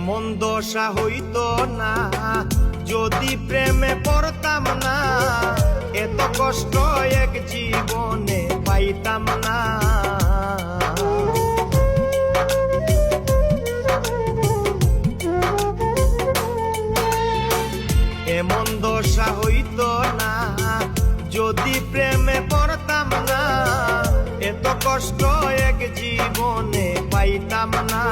এমন দশা হইতো না। যদি প্রেমে পড়তাম না, এত কষ্ট এক জীবনে পাইতাম না। এমন দশা হইত না। যদি প্রেমে পড়তাম না, এত কষ্ট এক জীবনে পাইতাম না।